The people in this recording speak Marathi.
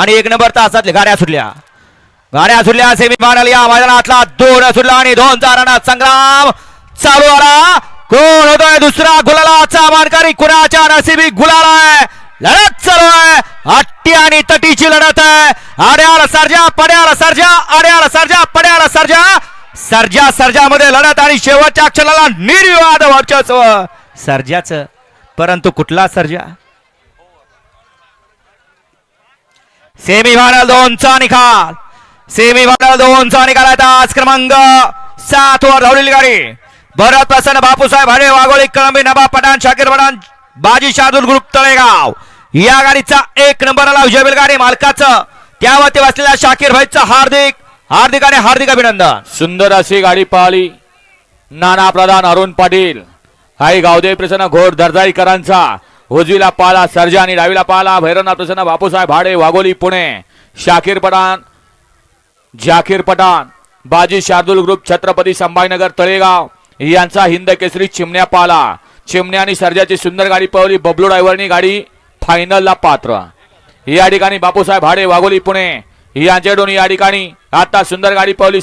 आणि एक नंबर तासातल्या गाड्या सुटल्या. गाड्या सुटल्या सेमी फायनल या मैदानातला. दोन सुटला आणि दोन रनात संग्राम. चालू आला. कोण होतोय दुसरा गुलालाचा मानकरी कुणाच्या नसिबी गुलाल आहे? लढत चालू आहे. हट्टी आणि तटीची लढत आहे. आड्याला सर्जा पड्याला सर्जा आड्याला सर्जा पड्याला सर्जा. सर्जा सर्जा मध्ये लढत आणि शेवटच्या अक्षराला निर्विवाद वर्चस्व सर्जाचं. परंतु कुठला सर्जा? सेमी फायनल दोनचा निकाल सेमी फायनल दोनचा निकाल आहे आज क्रमांक सात वर धावलेली गाडी. भरत प्रसन्न बापूसाहेब भाडे वाघोळी कळंबी नबा पठाण शाकीर पठाण बाजी शार्दूल ग्रुप तळेगाव. या गाडीचा एक नंबरला विजय गाडी मालकाचं. त्यावरती बसलेल्या शाकीर भाईचं हार्दिक हार्दिक आणि हार्दिक अभिनंदन. सुंदर अशी गाडी पळाली नाना प्रधान अरुण पाटील. आई गावदेव प्रसन्न घोर दर्जाईकरांचा. उजवीला पाला सर्जा आणि डावीला पाला भैरवनाथ प्रसन्न बापूसाहेब भाडे वाघोली पुणे. शाकीर पठाण जाकीर पठाण बाजी शार्दूल ग्रुप छत्रपती संभाजीनगर तळेगाव यांचा हिंद केसरी चिमण्या पाला. चिमण्या आणि सर्जाची सुंदर गाडी पळवली बबलू ड्रायव्हरनी गाडी फायनलला पात्र. या ठिकाणी बापूसाहेब भाडे वाघोली पुणे. यांच्याकडून या ठिकाणी आता सुंदर गाडी पळवली